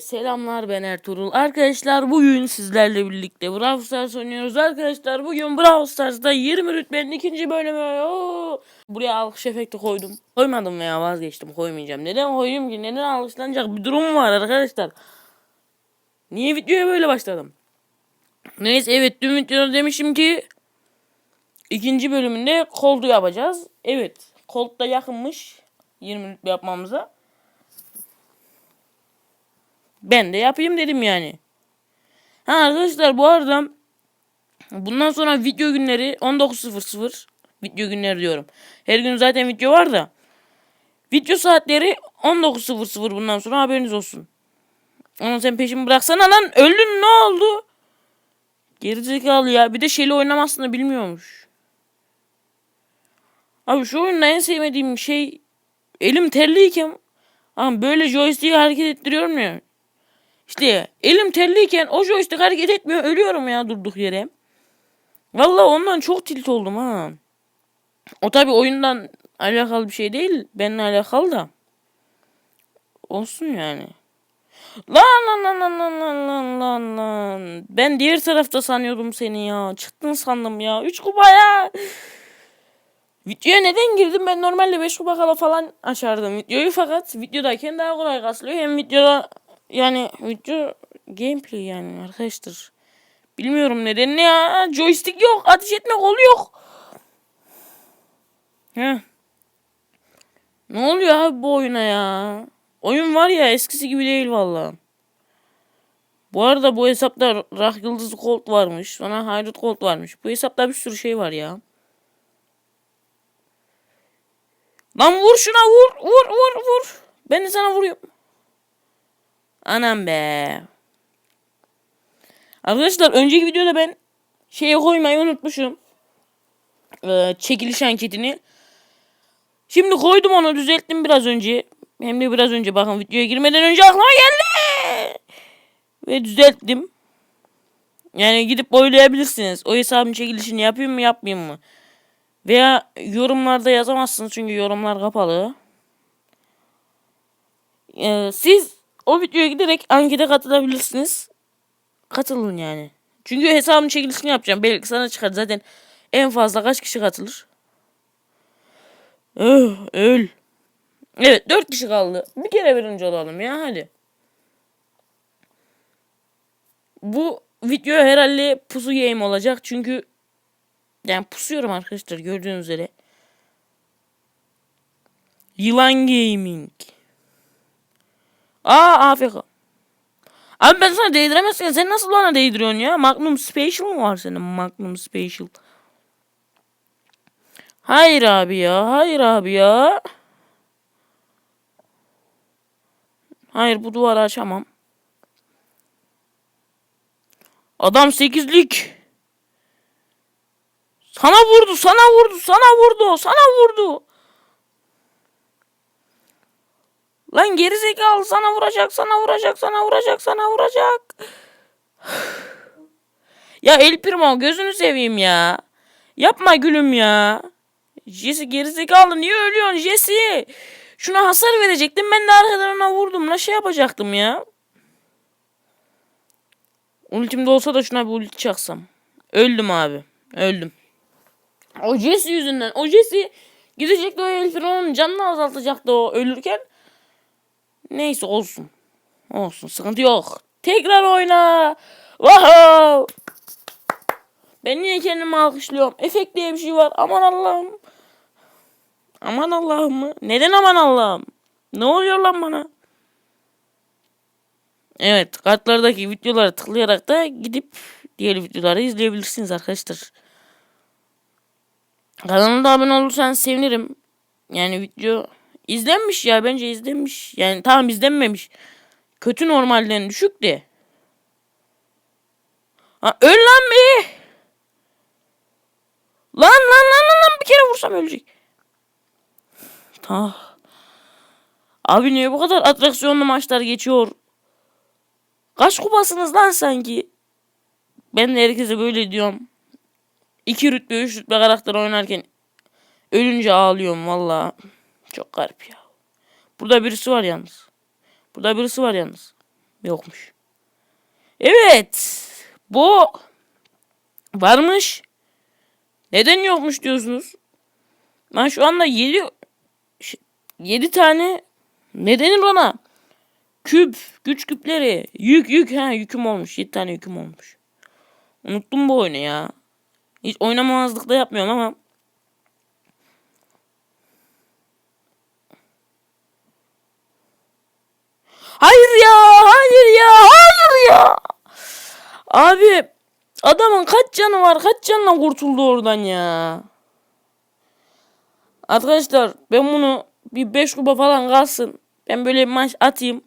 Selamlar ben Ertuğrul. Arkadaşlar bugün sizlerle birlikte Brawl Stars oynuyoruz. Arkadaşlar bugün Brawl Stars'ta 20 rütbenin ikinci bölümü. Oo! Buraya alkış efekti koydum. Koymadım veya vazgeçtim koymayacağım. Neden koyayım ki? Neden alkışlanacak bir durum var arkadaşlar. Niye videoya böyle başladım? Neyse evet dün videoda demişim ki ikinci bölümünde koldu yapacağız. Evet Colt da yakınmış 20 rütbe yapmamıza. Ben de yapayım dedim yani. Ha arkadaşlar bu arada bundan sonra video günleri 19.00 video günleri diyorum. Her gün zaten video var da. Video saatleri 19.00 bundan sonra haberiniz olsun. Ama sen peşimi bıraksana lan öldün ne oldu? Gerizekalı ya bir de şeyle oynamasını bilmiyormuş. Abi şu oyunda en sevmediğim şey elim terliyken ama böyle joystick'i hareket ettiriyorum ya. İşte elim terliyken o joystick hareket etmiyor. Ölüyorum ya durduk yere. Vallahi ondan çok tilt oldum ha. O tabi oyundan alakalı bir şey değil. Benimle alakalı da. Olsun yani. Lan lan lan lan lan lan lan lan lan. Ben diğer tarafta sanıyordum seni ya. Çıktın sandım ya. 3 kupa ya. Videoya neden girdim? Ben normalde 5 kupa kala falan açardım videoyu fakat videodayken daha kolay kasılıyor. Hem videoda yani video gameplay yani arkadaşlar. Bilmiyorum neden ya. Joystick yok. Ateş etme kolu yok. Heh. Ne oluyor abi bu oyuna ya? Oyun var ya eskisi gibi değil valla. Bu arada bu hesapta Rah Yıldızlı Colt varmış. Sonra Haydut Colt varmış. Bu hesapta bir sürü şey var ya. Lan vur şuna vur vur vur vur. Ben de sana vuruyorum. Anam be. Arkadaşlar önceki videoda ben şeye koymayı unutmuşum. Ee, çekiliş anketini. Şimdi koydum onu düzelttim biraz önce. Hem de biraz önce bakın videoya girmeden önce aklıma geldi. Ve düzelttim. Yani gidip oylayabilirsiniz. O hesabın çekilişini yapayım mı yapmayayım mı? Veya yorumlarda yazamazsınız çünkü yorumlar kapalı. Ee, siz o videoya giderek ankete katılabilirsiniz. Katılın yani. Çünkü hesabın çekilişini yapacağım. Belki sana çıkar. Zaten en fazla kaç kişi katılır? Öh, öl. Evet dört kişi kaldı. Bir kere birinci olalım ya hadi. Bu video herhalde pusu game olacak. Çünkü yani pusuyorum arkadaşlar gördüğünüz üzere. Yılan Gaming. Aa AFK. Abi ben sana değdiremezken sen nasıl bana değdiriyorsun ya? Magnum Special mı var senin? Magnum Special. Hayır abi ya. Hayır abi ya. Hayır bu duvarı açamam. Adam sekizlik. Sana vurdu, sana vurdu, sana vurdu, sana vurdu. Lan geri zekalı sana vuracak, sana vuracak, sana vuracak, sana vuracak. ya El Primo gözünü seveyim ya. Yapma gülüm ya. Jesse geri zekalı niye ölüyorsun Jesse? Şuna hasar verecektim ben de arkadan ona vurdum. Ne şey yapacaktım ya. Ultimde olsa da şuna bir ulti çaksam. Öldüm abi. Öldüm. O Jesse yüzünden. O Jesse gidecekti o El Primo'nun canını azaltacaktı o ölürken. Neyse olsun. Olsun sıkıntı yok. Tekrar oyna. Wow. Ben niye kendimi alkışlıyorum? Efekt diye bir şey var. Aman Allah'ım. Aman Allah'ım mı? Neden aman Allah'ım? Ne oluyor lan bana? Evet kartlardaki videoları tıklayarak da gidip diğer videoları izleyebilirsiniz arkadaşlar. Kanalıma abone olursanız sevinirim. Yani video İzlenmiş ya bence izlenmiş. Yani tamam izlenmemiş. Kötü normalden düşük de. Ha, öl lan be. Lan lan lan lan lan bir kere vursam ölecek. Ta. Abi niye bu kadar atraksiyonlu maçlar geçiyor? Kaç kupasınız lan sanki? Ben de herkese böyle diyorum. İki rütbe, üç rütbe karakter oynarken ölünce ağlıyorum valla. Çok garip ya. Burada birisi var yalnız. Burada birisi var yalnız. Yokmuş. Evet. Bu varmış. Neden yokmuş diyorsunuz? Ben şu anda 7 7 tane ne denir ona? Küp, güç küpleri, yük yük ha yüküm olmuş. 7 tane yüküm olmuş. Unuttum bu oyunu ya. Hiç oynamamazlık da yapmıyorum ama Hayır ya, hayır ya, hayır ya. Abi adamın kaç canı var? Kaç canla kurtuldu oradan ya? Arkadaşlar ben bunu bir 5 kupa falan kalsın. Ben böyle bir maç atayım.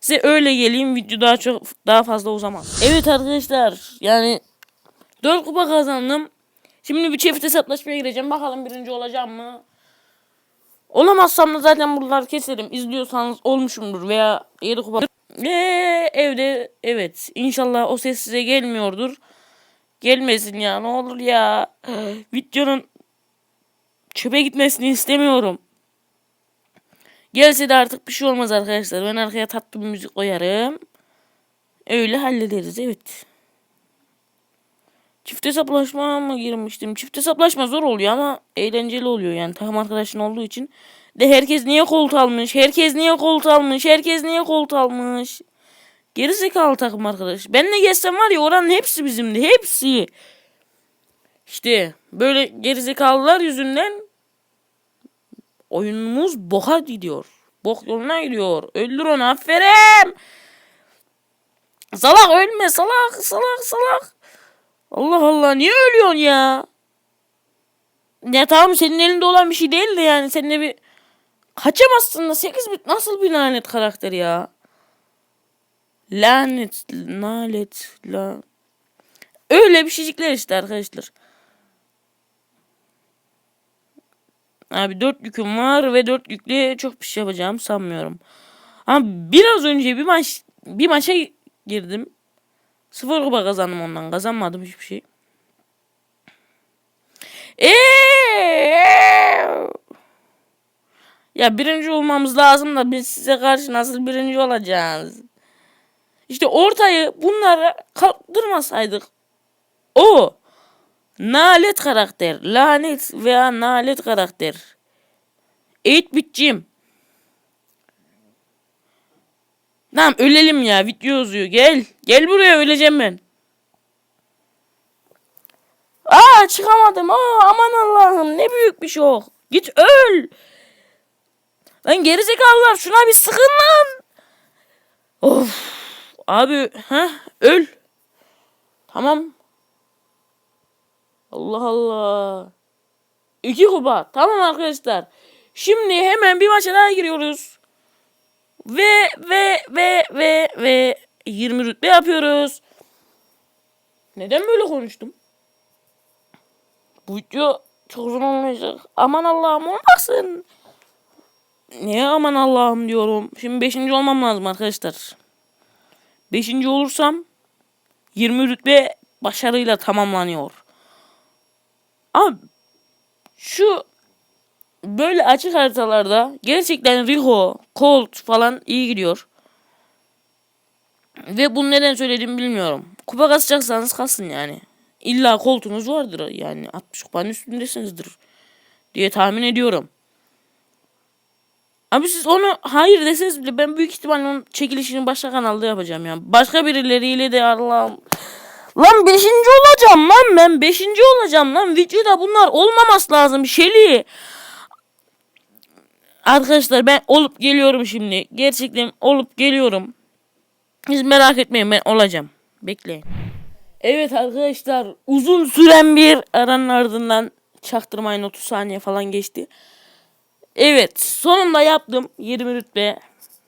Size öyle geleyim video daha çok daha fazla uzamaz. Evet arkadaşlar yani 4 kupa kazandım. Şimdi bir çift hesaplaşmaya gireceğim. Bakalım birinci olacağım mı? Olamazsam da zaten buraları keserim. İzliyorsanız olmuşumdur veya 7 kupa. Ve evde evet inşallah o ses size gelmiyordur. Gelmesin ya ne olur ya. Videonun çöpe gitmesini istemiyorum. Gelse de artık bir şey olmaz arkadaşlar. Ben arkaya tatlı bir müzik koyarım. Öyle hallederiz evet. Çift hesaplaşma mı girmiştim? Çift hesaplaşma zor oluyor ama eğlenceli oluyor yani takım arkadaşın olduğu için. De herkes niye kolt almış? Herkes niye kolt almış? Herkes niye kolt almış? Gerizekalı takım arkadaş. Ben ne geçsem var ya oranın hepsi bizimdi. Hepsi. İşte böyle gerizekalılar yüzünden oyunumuz boka gidiyor. Bok yoluna gidiyor. Öldür onu aferin. Salak ölme salak salak salak. Allah Allah niye ölüyorsun ya? Ya tamam senin elinde olan bir şey değil de yani seninle bir kaçamazsın da 8 bit nasıl bir lanet karakter ya? Lanet, lanet, la. Öyle bir şeycikler işte arkadaşlar. Abi dört yüküm var ve dört yükle çok bir şey yapacağım sanmıyorum. Ama biraz önce bir maç bir maça girdim. Sıfır kupa kazandım ondan. Kazanmadım hiçbir şey. Eee! Ya birinci olmamız lazım da biz size karşı nasıl birinci olacağız? İşte ortayı bunlara kalktırmasaydık o nalet karakter, lanet veya nalet karakter. Eğit bitcim. Tamam ölelim ya video uzuyor gel. Gel buraya öleceğim ben. Aa çıkamadım. Aa aman Allah'ım ne büyük bir şok. Git öl. Lan gerizekalılar şuna bir sıkın lan. Of. Abi ha öl. Tamam. Allah Allah. İki kupa. Tamam arkadaşlar. Şimdi hemen bir maça daha giriyoruz. Ve ve ve ve ve 20 rütbe yapıyoruz. Neden böyle konuştum? Bu video çok uzun olmayacak. Aman Allah'ım olmasın. Niye aman Allah'ım diyorum. Şimdi 5. olmam lazım arkadaşlar. 5. olursam 20 rütbe başarıyla tamamlanıyor. Ama şu böyle açık haritalarda gerçekten Riho, Colt falan iyi gidiyor. Ve bunu neden söylediğimi bilmiyorum. Kupa kasacaksanız kasın yani. İlla koltuğunuz vardır yani 60 kupanın üstündesinizdir diye tahmin ediyorum. Abi siz onu hayır deseniz bile ben büyük ihtimalle onun çekilişini başka kanalda yapacağım yani. Başka birileriyle de Allah'ım. Lan beşinci olacağım lan ben beşinci olacağım lan. Videoda bunlar olmaması lazım Şeli. Arkadaşlar ben olup geliyorum şimdi. Gerçekten olup geliyorum. Siz merak etmeyin ben olacağım. Bekleyin. Evet arkadaşlar uzun süren bir aranın ardından çaktırmayın 30 saniye falan geçti. Evet sonunda yaptım 20 rütbe.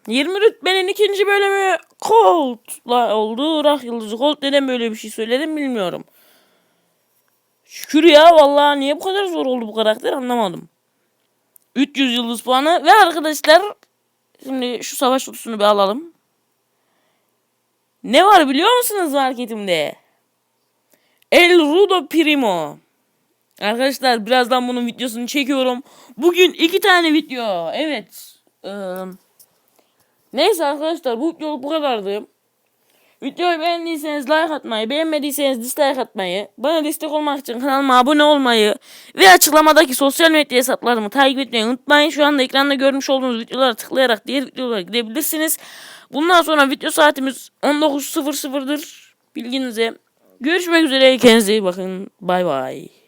20 rütbenin ikinci bölümü Colt'la oldu. Rak Yıldızı Colt neden böyle bir şey söyledim bilmiyorum. Şükür ya vallahi niye bu kadar zor oldu bu karakter anlamadım. 300 yıldız puanı ve arkadaşlar şimdi şu savaş kutusunu bir alalım. Ne var biliyor musunuz marketimde? El Rudo Primo. Arkadaşlar birazdan bunun videosunu çekiyorum. Bugün iki tane video. Evet. Ee, neyse arkadaşlar bu video bu kadardı. Videoyu beğendiyseniz like atmayı, beğenmediyseniz dislike atmayı, bana destek olmak için kanalıma abone olmayı ve açıklamadaki sosyal medya hesaplarımı takip etmeyi unutmayın. Şu anda ekranda görmüş olduğunuz videolara tıklayarak diğer videolara gidebilirsiniz. Bundan sonra video saatimiz 19.00'dır. Bilginize. Görüşmek üzere. Kendinize iyi bakın. Bay bay.